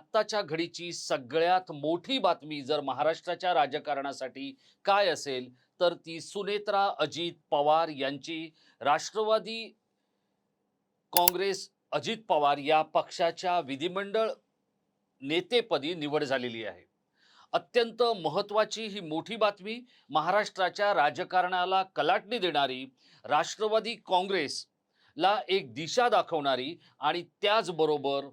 आत्ताच्या घडीची सगळ्यात मोठी बातमी जर महाराष्ट्राच्या राजकारणासाठी काय असेल तर ती सुनेत्रा अजित पवार यांची राष्ट्रवादी काँग्रेस अजित पवार या पक्षाच्या विधिमंडळ नेतेपदी निवड झालेली आहे. अत्यंत महत्त्वाची ही मोठी बातमी महाराष्ट्राच्या राजकारणाला कलाटणी देणारी राष्ट्रवादी काँग्रेसला एक दिशा दाखवणारी आणि त्याचबरोबर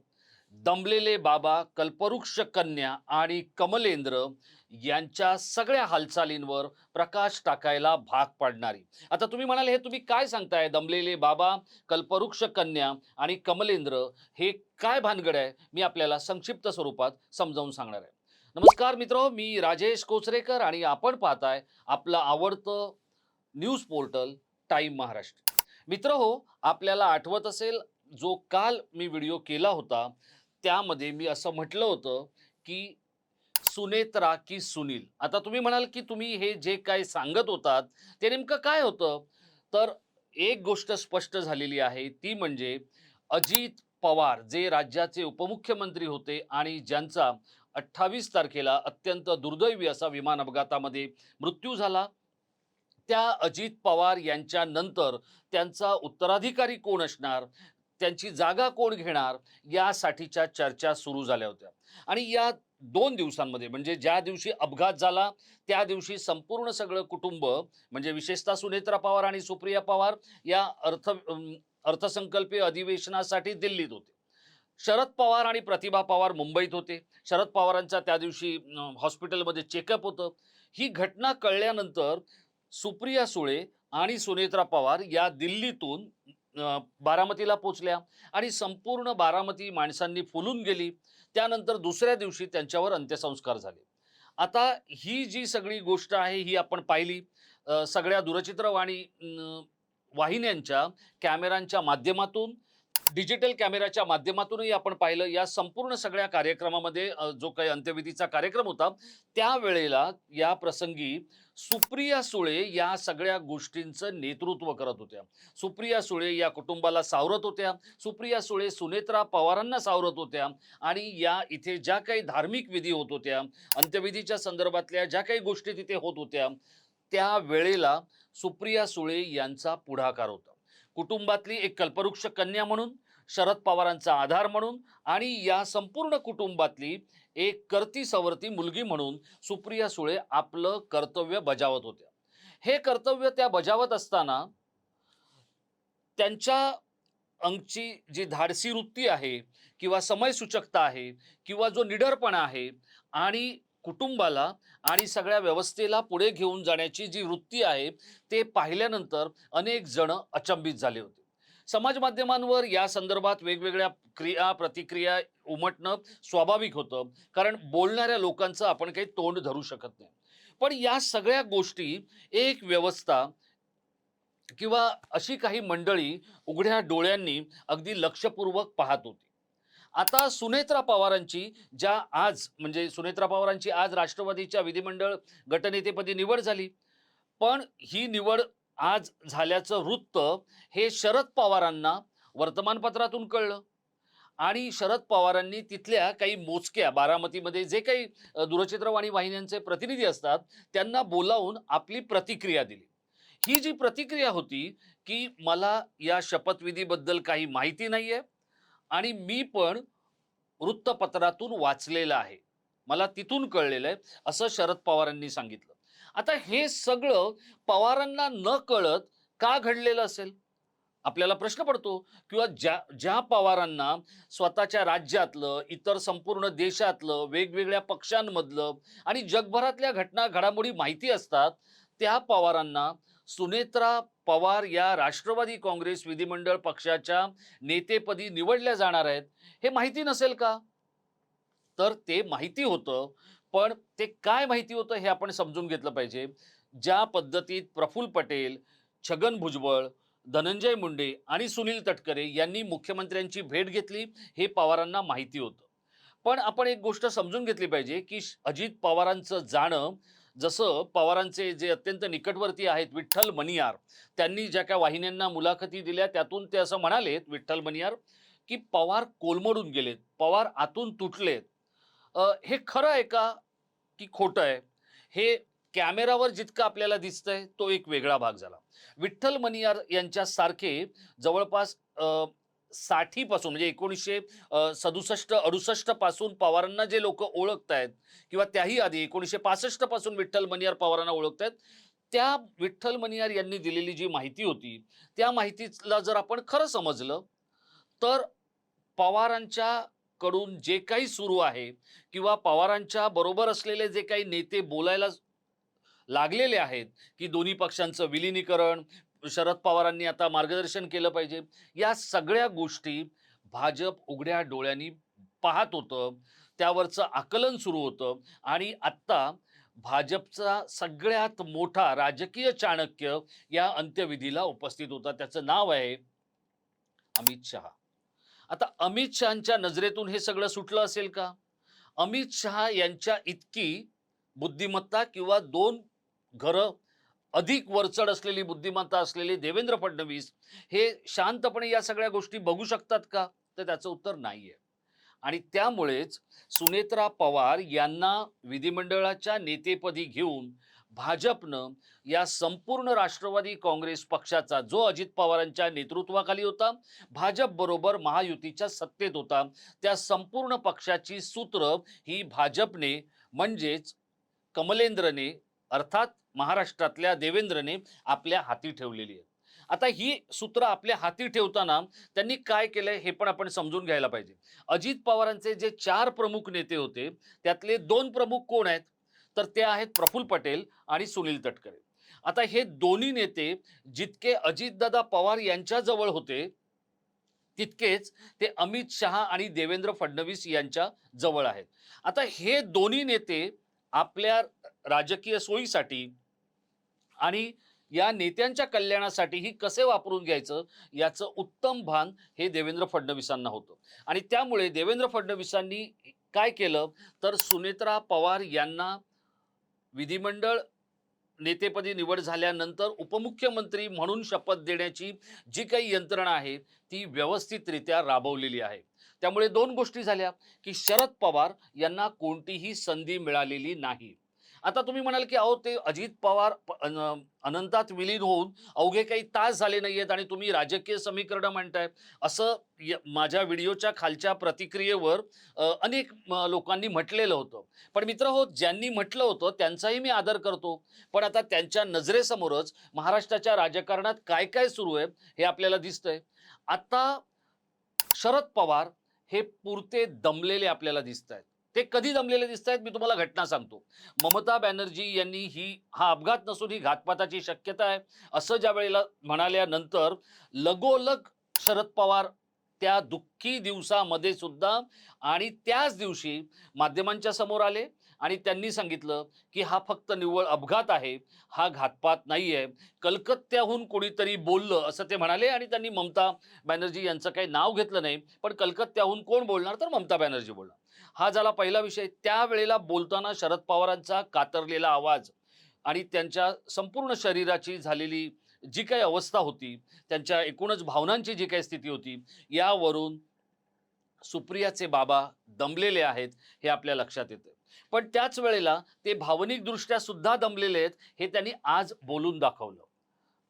दमलेले बाबा कल्पवृक्ष कन्या आणि कमलेंद्र यांच्या सगळ्या हालचालींवर प्रकाश टाकायला भाग पाडणारी. आता तुम्ही म्हणाले हे तुम्ही काय सांगताय? दमलेले बाबा कल्पवृक्ष कन्या आणि कमलेंद्र हे काय भानगड आहे? मी आपल्याला संक्षिप्त स्वरूपात समजावून सांगणार आहे. नमस्कार मित्र मी राजेश कोचरेकर आणि आपण पाहताय आपलं आवडतं न्यूज पोर्टल टाईम महाराष्ट्र. मित्र हो आपल्याला आठवत असेल जो काल मी व्हिडिओ केला होता त्यामध्ये मी असं म्हटलं होतं की सुनेत्रा की सुनील. आता तुम्ही म्हणाल की तुम्ही हे जे काय सांगत होतात ते नेमकं काय होतं? तर एक गोष्ट स्पष्ट झालेली आहे ती म्हणजे अजित पवार जे राज्याचे उपमुख्यमंत्री होते आणि ज्यांचा अठ्ठावीस तारखेला अत्यंत दुर्दैवी असा विमान अपघातामध्ये मृत्यू झाला त्या अजित पवार यांच्या नंतर त्यांचा उत्तराधिकारी कोण असणार? त्यांची जागा कोण घेणार यासाठीच्या चर्चा सुरू झाल्या होत्या. आणि या दोन दिवसांमध्ये म्हणजे ज्या दिवशी अपघात झाला त्या दिवशी संपूर्ण सगळं कुटुंब म्हणजे विशेषतः सुनेत्रा पवार आणि सुप्रिया पवार या अर्थ अर्थसंकल्पीय अधिवेशनासाठी दिल्लीत होते. शरद पवार आणि प्रतिभा पवार मुंबईत होते. शरद पवारांचा त्या दिवशी हॉस्पिटलमध्ये चेकअप होतं. ही घटना कळल्यानंतर सुप्रिया सुळे आणि सुनेत्रा पवार या दिल्लीतून बारामतीला पोचल्या आणि संपूर्ण बारामती माणसांनी फुलून गेली. त्यानंतर दुसऱ्या दिवशी त्यांच्यावर अंत्यसंस्कार झाले. आता ही जी सगळी गोष्ट आहे ही आपण पाहिली. सगळ्या दूरचित्रवाणी वाहिन्यांच्या कॅमेऱ्यांच्या माध्यमातून डिजिटल कॅमेऱ्याच्या माध्यमातूनही आपण पाहिलं. या संपूर्ण सगळ्या कार्यक्रमामध्ये जो काही अंत्यविधीचा कार्यक्रम होता त्यावेळेला या प्रसंगी सुप्रिया सुळे या सगळ्या गोष्टींचं नेतृत्व करत होत्या. सुप्रिया सुळे या कुटुंबाला सावरत होत्या. सुप्रिया सुळे सुनेत्रा पवारांना सावरत होत्या. आणि या इथे ज्या काही धार्मिक विधी होत होत्या अंत्यविधीच्या संदर्भातल्या ज्या काही गोष्टी तिथे होत होत्या त्या वेळेला सुप्रिया सुळे यांचा पुढाकार होता. कुटुंबातली एक कल्पवृक्ष कन्या म्हणून शरद पवारांचा आधार म्हणून आणि या संपूर्ण कुटुंबातली एक करती सवरती मुलगी म्हणून सुप्रिया सुळे आपलं कर्तव्य बजावत होत्या. हे कर्तव्य त्या बजावत असताना त्यांच्या अंगची जी धाडसी वृत्ती आहे किंवा समयसूचकता आहे किंवा जो निडरपणा आहे आणि कुटुंबाला आणि सगळ्या व्यवस्थेला पुढे घेऊन जाण्याची जी वृत्ती आहे ते पाहिल्यानंतर अनेक जण अचंबित झाले होते. समाज माध्यमांवर या संदर्भात वेगवेगळ्या क्रिया प्रतिक्रिया उमटणं स्वाभाविक होतं. कारण बोलणाऱ्या लोकांचं आपण काही तोंड धरू शकत नाही. पण या सगळ्या गोष्टी एक व्यवस्था किंवा अशी काही मंडळी उघड्या डोळ्यांनी अगदी लक्षपूर्वक पाहत होती. आता सुनेत्रा पवारांची ज्या आज म्हणजे सुनेत्रा पवारांची आज राष्ट्रवादीच्या विधिमंडळ गटनेतेपदी निवड झाली. पण ही निवड आज झाल्याचं वृत्त हे शरद पवारांना वर्तमानपत्रातून कळलं. आणि शरद पवारांनी तिथल्या काही मोजक्या बारामतीमध्ये जे काही दूरचित्रवाणी वाहिन्यांचे प्रतिनिधी असतात त्यांना बोलावून आपली प्रतिक्रिया दिली. ही जी प्रतिक्रिया होती की मला या शपथविधीबद्दल काही माहिती नाही आहे आणि मी पण वृत्तपत्रातून वाचलेलं आहे. मला तिथून कळलेलं आहे असं शरद पवारांनी सांगितलं. आता हे सगळं पवारांना न कळत का घडलेलं असेल? आपल्याला प्रश्न पडतो किंवा ज्या ज्या पवारांना स्वतःच्या राज्यातलं इतर संपूर्ण देशातलं वेगवेगळ्या पक्षांमधलं आणि जगभरातल्या घटना घडामोडी माहिती असतात त्या पवारांना सुनेत्रा पवार या राष्ट्रवादी काँग्रेस विधिमंडळ पक्षाच्या नेतेपदी निवडल्या जाणार आहेत. हे माहिती नसेल का? तर ते माहिती होतं पण ते काय माहिती होतं हे आपण समजून घेतलं पाहिजे. ज्या पद्धतीत प्रफुल्ल पटेल छगन भुजबळ धनंजय मुंडे आणि सुनील तटकरे यांनी मुख्यमंत्र्यांची भेट घेतली हे पवारांना माहिती होतं. पण आपण एक गोष्ट समजून घेतली पाहिजे की श- अजित पवारांचं जाणं जसं पवारांचे जे अत्यंत निकटवर्ती आहेत विठ्ठल मनियार त्यांनी ज्या काय वाहिन्यांना मुलाखती दिल्या त्यातून ते असं म्हणालेत विठ्ठल मनियार की पवार कोलमडून गेलेत पवार आतून तुटलेत. हे खरं आहे का की खोटं आहे? हे कॅमेरावर जितकं आपल्याला दिसतंय तो एक वेगळा भाग झाला. विठ्ठल मनियार यांच्यासारखे जवळपास साठीपासून म्हणजे एकोणीसशे सदुसष्ट अडुसष्टपासून पवारांना जे लोक ओळखत आहेत किंवा त्याही आधी एकोणीसशे पासष्टपासून विठ्ठल मनियार पवारांना ओळखत आहेत त्या विठ्ठल मनियार यांनी दिलेली जी माहिती होती त्या माहितीला जर आपण खरं समजलं तर पवारांच्या कडून जे काही सुरू आहे किंवा पवारांच्या बरोबर असलेले जे काही नेते बोलायला लागलेले आहेत की दोन्ही पक्षांचं विलिनीकरण शरद पवारांनी आता मार्गदर्शन केलं पाहिजे या सगळ्या गोष्टी भाजप उघड्या डोळ्यांनी पाहत होतं त्यावरचं आकलन सुरू होतं आणि आत्ता भाजपचा सगळ्यात मोठा राजकीय चाणक्य या अंत्यविधीला उपस्थित होता. त्याचं नाव आहे अमित शहा. आता अमित शहाच्या नजरेतून हे सगळं सुटलं असेल का? अमित शहा यांच्या इतकी बुद्धिमत्ता किंवा दोन घरं अधिक वरचढ असलेली बुद्धिमत्ता असलेले देवेंद्र फडणवीस हे शांतपणे या सगळ्या गोष्टी बघू शकतात का? तर त्याचं उत्तर नाहीये. आणि त्यामुळेच सुनेत्रा पवार यांना विधिमंडळाच्या नेतेपदी घेऊन भाजपनं या संपूर्ण राष्ट्रवादी काँग्रेस पक्षाचा जो अजित पवारांच्या नेतृत्वाखाली होता भाजप बरोबर महायुतीच्या सत्तेत होता त्या संपूर्ण पक्षाची सूत्र ही भाजपने म्हणजेच कमलेंद्रने अर्थात महाराष्ट्रातल्या देवेंद्रने आपल्या हाती ठेवलेली आहे. आता ही सूत्र आपल्या हाती ठेवताना त्यांनी काय केलंय हे पण आपण समजून घ्यायला पाहिजे. अजित पवारांचे जे चार प्रमुख नेते होते त्यातले दोन प्रमुख कोण आहेत? तर ते आहेत प्रफुल्ल पटेल आणि सुनील तटकरे. आता हे दोन्ही नेते जितके अजितदादा पवार यांच्या जवळ होते तितकेच ते अमित शहा आणि देवेंद्र फडणवीस यांच्या जवळ आहेत. आता हे दोन्ही नेते आपल्या राजकीय सोयीसाठी आणि या नेत्यांच्या कल्याणासाठीही कसे वापरून घ्यायचं याचं उत्तम भान हे देवेंद्र फडणवीसांना होतं. आणि त्यामुळे देवेंद्र फडणवीसांनी काय केलं? तर सुनेत्रा पवार यांना विधिमंडळ नेतेपदी निवड झाल्यानंतर उपमुख्यमंत्री म्हणून शपथ देण्याची जी काही यंत्रणा आहे ती व्यवस्थितरित्या राबवलेली आहे. त्यामुळे दोन गोष्टी झाल्या की शरद पवार यांना कोणतीही संधी मिळालेली नाही. आता तुम्ही म्हणाल की अहो ते अजित पवार अनंतात विलीन होऊन अवघे काही तास झाले नाही आहेत आणि तुम्ही राजकीय समीकरणं म्हणताय. असं य- माझ्या व्हिडिओच्या खालच्या प्रतिक्रियेवर अनेक लोकांनी म्हटलेलं होतं. पण मित्र हो ज्यांनी म्हटलं होतं त्यांचाही मी आदर करतो. पण आता त्यांच्या नजरेसमोरच महाराष्ट्राच्या राजकारणात काय काय सुरू आहे हे आपल्याला दिसतंय. आता शरद पवार हे पुरते दमलेले आपल्याला दिसत आहेत ते कधी जमलेले दिसत आहेत मी तुम्हाला घटना सांगतो. ममता बॅनर्जी यांनी ही हा अपघात नसून ही घातपाताची शक्यता आहे. असं ज्या वेळेला म्हणाल्यानंतर लगोलग शरद पवार त्या दुःखी दिवसामध्ये सुद्धा आणि त्याच दिवशी माध्यमांच्या समोर आले. आणि त्यांनी सांगितलं की हा फक्त निव्वळ अपघात आहे हा घातपात नाही आहे कलकत्त्याहून कोणीतरी बोललं असं ते म्हणाले आणि त्यांनी ममता बॅनर्जी यांचं काही नाव घेतलं नाही पण कलकत्त्याहून कोण बोलणार तर ममता बॅनर्जी बोलणार. हा झाला पहिला विषय. त्यावेळेला बोलताना शरद पवारांचा कातरलेला आवाज आणि त्यांच्या संपूर्ण शरीराची झालेली जी काही अवस्था होती त्यांच्या एकूणच भावनांची जी काही स्थिती होती यावरून सुप्रियाचे बाबा दमलेले आहेत हे आपल्या लक्षात येतं पण त्याच वेळेला ते भावनिकदृष्ट्या सुद्धा दमलेले आहेत हे त्यांनी आज बोलून दाखवलं.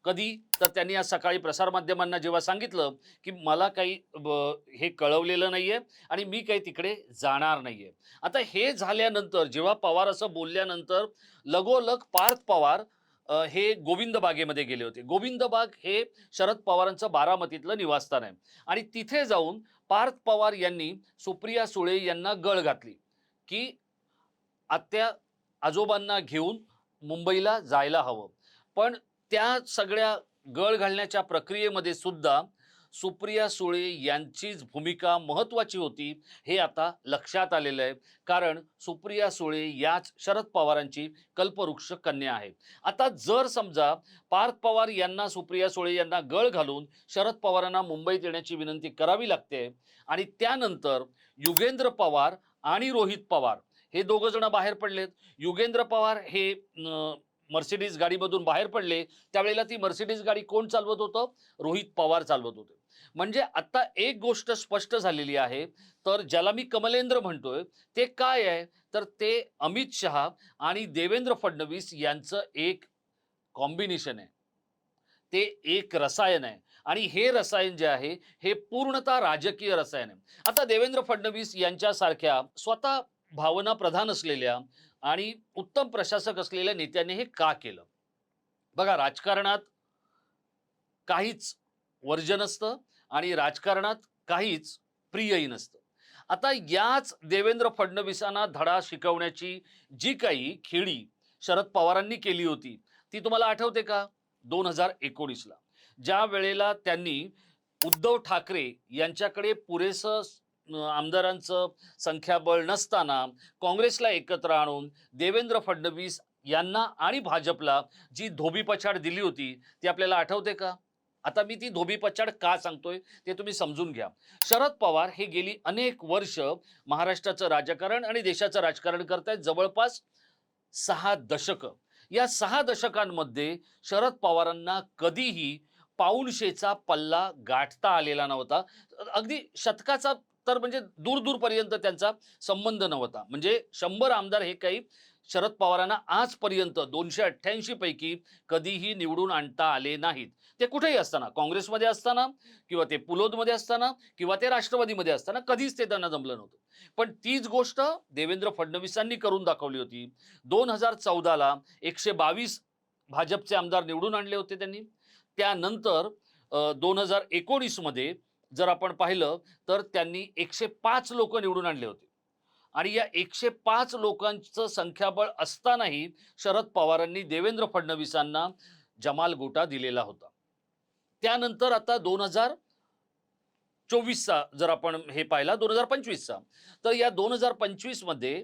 कधी? तर त्यांनी आज सकाळी प्रसारमाध्यमांना जेव्हा सांगितलं की मला काही हे कळवलेलं नाहीये आणि मी काही तिकडे जाणार नाहीये. आता हे झाल्यानंतर जेव्हा पवार असं बोलल्यानंतर लगोलग पार्थ पवार हे गोविंद बागेमध्ये गेले होते. गोविंद बाग हे शरद पवारांचं बारामतीतलं निवासस्थान आहे. आणि तिथे जाऊन पार्थ पवार यांनी सुप्रिया सुळे यांना गळ घातली. की आत्या आजोबांना घेऊन मुंबईला जायला हवं. पण त्या सगळ्या गळ घालण्याच्या प्रक्रियेमध्ये सुद्धा सुप्रिया सुळे यांचीच भूमिका महत्त्वाची होती हे आता लक्षात आलेलं आहे. कारण सुप्रिया सुळे याच शरद पवारांची कल्पवृक्ष कन्या आहे आता जर समजा पार्थ पवार यांना सुप्रिया सुळे यांना गळ घालून शरद पवारांना मुंबईत येण्याची विनंती करावी लागते आणि त्यानंतर युगेंद्र पवार आणि रोहित पवार हे दोघं जण बाहेर पडलेत. युगेंद्र पवार हे मर्सिडीज गाडीमधून बाहेर पडले. त्यावेळेला ती मर्सिडीज गाडी कोण चालवत होतं? रोहित पवार चालवत होते. म्हणजे आता एक गोष्ट स्पष्ट झालेली आहे. तर ज्याला मी कमलेंद्र म्हणतोय ते काय आहे? तर ते अमित शहा आणि देवेंद्र फडणवीस यांचं एक कॉम्बिनेशन आहे. ते एक रसायन आहे. आणि हे रसायन जे आहे हे पूर्णतः राजकीय रसायन आहे. आता देवेंद्र फडणवीस यांच्यासारख्या स्वतः भावना प्रधान असलेल्या आणि उत्तम प्रशासक असलेल्या नेत्याने हे का केलं? बघा राजकारणात काहीच वर्जन असतं आणि राजकारणात काहीच प्रियही नसतं. आता याच देवेंद्र फडणवीसांना धडा शिकवण्याची जी काही खेळी शरद पवारांनी केली होती ती तुम्हाला आठवते का? दोन हजार एकोणीसला. ज्या वेळेला त्यांनी उद्धव ठाकरे यांच्याकडे पुरेसं आमदारांचं संख्याबळ नसताना काँग्रेसला एकत्र आणून देवेंद्र फडणवीस यांना आणि भाजपला जी धोबीपछाड दिली होती ती आपल्याला आठवते का? आता मी ती धोबीपछाड का सांगतोय ते तुम्ही समजून घ्या. शरद पवार हे गेली अनेक वर्ष महाराष्ट्राचं राजकारण आणि देशाचं राजकारण करतायत. जवळपास सहा दशकं. या सहा दशकांमध्ये शरद पवारांना कधीही पाऊनशेचा पल्ला गाठता आलेला नव्हता. अगदी शतकाचा तर म्हणजे दूर दूरपर्यंत त्यांचा संबंध नव्हता. म्हणजे शंभर आमदार हे काही शरद पवारांना आजपर्यंत दोनशे अठ्ठ्याऐंशी पैकी कधीही निवडून आणता आले नाहीत. ते कुठेही असताना काँग्रेसमध्ये असताना किंवा ते पुलोदमध्ये असताना किंवा ते राष्ट्रवादीमध्ये असताना कधीच ते त्यांना जमलं नव्हतं. पण तीच गोष्ट देवेंद्र फडणवीसांनी करून दाखवली होती. दोन हजार चौदाला एकशे बावीस भाजपचे आमदार निवडून आणले होते त्यांनी. त्यानंतर दोन हजार एकोणीसमध्ये जर आपण पाहिलं तर त्यांनी एकशे पाच लोक निवडून आणले होते. आणि या एकशे पाच लोकांचं संख्याबळ असतानाही शरद पवारांनी देवेंद्र फडणवीसांना जमाल गोटा दिलेला होता. त्यानंतर आता दोन हजार चोवीसचा जर आपण हे पाहिला दोन हजार पंचवीसचा तर या दोन हजार पंचवीसमध्ये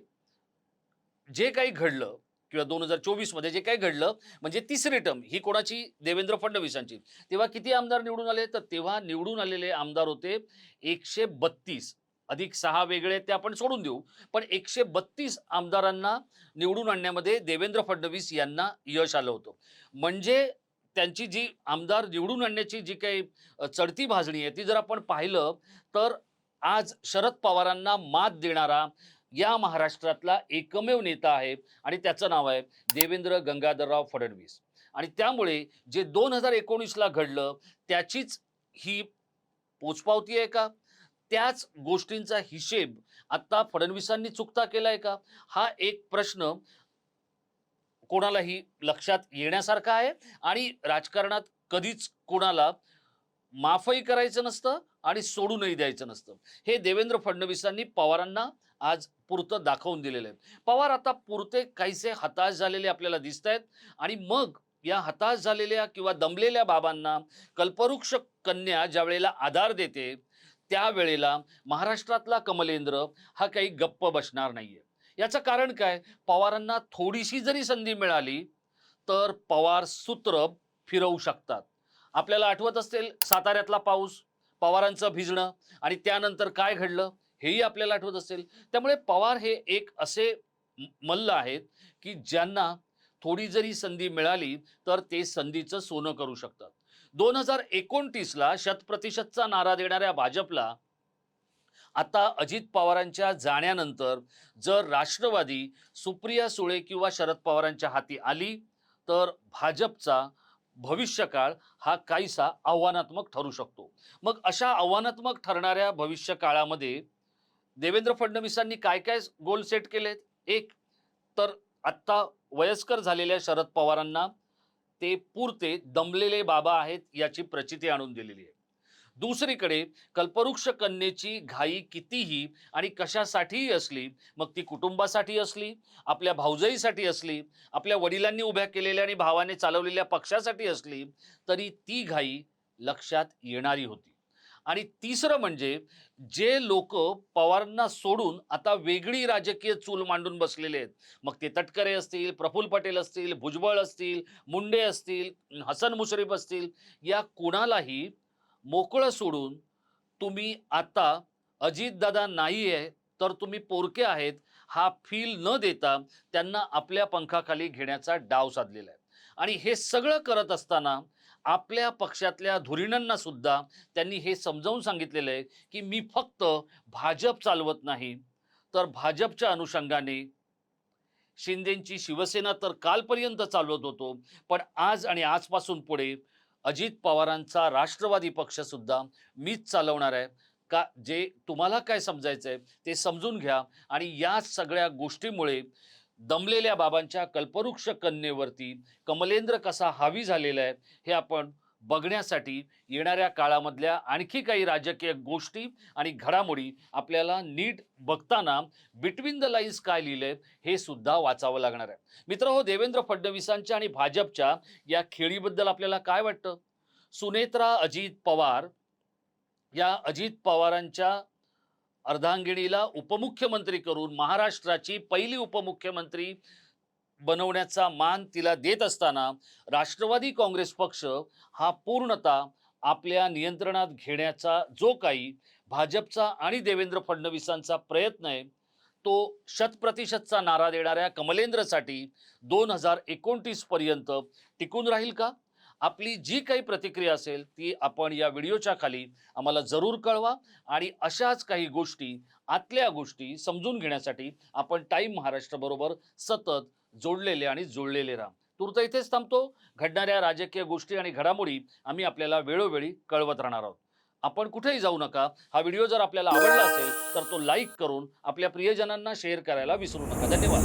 जे काही घडलं किंवा दोन हजार चोवीसमध्ये जे काही घडलं म्हणजे तिसरी टर्म ही कोणाची? देवेंद्र फडणवीसांची. तेव्हा किती आमदार निवडून आले? तर तेव्हा निवडून आलेले आमदार होते एकशे बत्तीस. अधिक सहा वेगळे ते आपण सोडून देऊ. पण एकशे बत्तीस आमदारांना निवडून आणण्यामध्ये देवेंद्र फडणवीस यांना यश आलं होतं. म्हणजे त्यांची जी आमदार निवडून आणण्याची जी काही चढती भाजणी आहे ती जर आपण पाहिलं तर आज शरद पवारांना मात देणारा या महाराष्ट्रातला एकमेव नेता आहे आणि त्याचं नाव आहे देवेंद्र गंगाधरराव फडणवीस. आणि त्यामुळे जे दोन हजार एकोणीसला घडलं त्याचीच ही पोचपावती आहे का? त्याच गोष्टींचा हिशेब आता फडणवीसांनी चुकता केलाय का? हा एक प्रश्न कोणालाही लक्षात येण्यासारखा आहे आणि राजकारणात कधीच कोणाला माफही करायचं नसतं आणि सोडूनही द्यायचं नसतं. हे देवेंद्र फडणवीसांनी पवारांना आज पुरतं दाखवून दिलेलं आहे. पवार आता पुरते काहीसे हताश झालेले आपल्याला दिसत आहेत आणि मग या हताश झालेल्या किंवा दमलेल्या बाबांना कल्पवृक्ष कन्या ज्या वेळेला आधार देते त्यावेळेला महाराष्ट्रातला कमलेंद्र हा काही गप्प बसणार नाहीये. याचं कारण काय? पवारांना थोडीशी जरी संधी मिळाली तर पवार सूत्र फिरवू शकतात. आपल्याला आठवत असेल साताऱ्यातला पाऊस पवारांचं भिजणं आणि त्यानंतर काय घडलं? हेही आपल्याला आठवत असेल. त्यामुळे पवार हे एक असे मल्ल आहेत की ज्यांना थोडी जरी संधी मिळाली तर ते संधीचं सोनं करू शकतात. दोन हजार एकोणतीसला शतप्रतिशतचा नारा देणाऱ्या भाजपला आता अजित पवारांच्या जाण्यानंतर जर राष्ट्रवादी सुप्रिया सुळे किंवा शरद पवारांच्या हाती आली तर भाजपचा भविष्यकाळ हा काहीसा आव्हानात्मक ठरू शकतो. मग अशा आव्हानात्मक ठरणाऱ्या भविष्यकाळामध्ये देवेंद्र फडणवीसांनी काय काय गोल सेट केलेत? एक तर आत्ता वयस्कर झालेल्या शरद पवारांना ते पुरते दमलेले बाबा आहेत याची प्रचिती आणून दिलेली आहे. दुसरीकडे कल्पवृक्ष कन्येची घाई कितीही आणि कशासाठीही असली मग ती कुटुंबासाठी असली आपल्या भाऊजाईसाठी असली आपल्या वडिलांनी उभ्या केलेल्या आणि भावाने चालवलेल्या पक्षासाठी असली तरी ती घाई लक्षात येणारी होती. आणि तिसरं म्हणजे जे लोक पवारांना सोडून आता वेगळी राजकीय चूल मांडून बसलेले आहेत. मग ते तटकरे असतील प्रफुल्ल पटेल असतील भुजबळ असतील मुंडे असतील हसन मुश्रीफ असतील या कुणालाही मोकळं सोडून तुम्ही आता अजितदादा नाही आहे तर तुम्ही पोरके आहेत हा फील न देता त्यांना आपल्या पंखाखाली घेण्याचा डाव साधलेला आहे. आणि हे सगळं करत असताना आपल्या पक्षातल्या धुरीणांना सुद्धा त्यांनी हे समजावून सांगितलेलं आहे की मी फक्त भाजप चालवत नाही. तर भाजपच्या अनुषंगाने शिंदेंची शिवसेना तर कालपर्यंत चालवत होतो. पण आज आणि आजपासून पुढे अजित पवारांचा राष्ट्रवादी पक्षसुद्धा मीच चालवणार आहे. का जे तुम्हाला काय समजायचं आहे ते समजून घ्या. आणि या सगळ्या गोष्टीमुळे दमलेल्या बाबांच्या कल्पवृक्ष कन्येवरती कमलेंद्र कसा हावी झालेला आहे हे आपण बघण्यासाठी येणाऱ्या काळामधल्या आणखी काही राजकीय गोष्टी आणि घडामोडी आपल्याला नीट बघताना बिटवीन द लाईन्स काय लिहिलंय हे सुद्धा वाचावं लागणार आहे. मित्र हो देवेंद्र फडणवीसांच्या आणि भाजपच्या या खेळीबद्दल आपल्याला काय वाटतं? सुनेत्रा अजित पवार या अजित पवारांच्या अर्धांगिणीला उपमुख्यमंत्री करून महाराष्ट्राची पहिली उपमुख्यमंत्री बनवण्याचा मान तिला देत असताना राष्ट्रवादी काँग्रेस पक्ष हा पूर्णतः आपल्या नियंत्रणात घेण्याचा जो काही भाजपचा आणि देवेंद्र फडणवीसांचा प्रयत्न आहे तो शतप्रतिशतचा नारा देणाऱ्या कमलेंद्रसाठी दोन हजार एकोणतीसपर्यंत टिकून राहील का? आपली जी काही प्रतिक्रिया असेल ती आपण या व्हिडिओच्या खाली आम्हाला जरूर कळवा आणि अशाच काही गोष्टी आतल्या गोष्टी समजून घेण्यासाठी आपण टाईम महाराष्ट्राबरोबर सतत जोडलेले आणि जोडलेले राहा. तूर्त इथेच थांबतो. घडणाऱ्या राजकीय गोष्टी आणि घडामोडी आम्ही आपल्याला वेळोवेळी कळवत राहणार आहोत. आपण कुठेही जाऊ नका. हा व्हिडिओ जर आपल्याला आवडला असेल तर तो लाईक करून आपल्या प्रियजनांना शेअर करायला विसरू नका. धन्यवाद.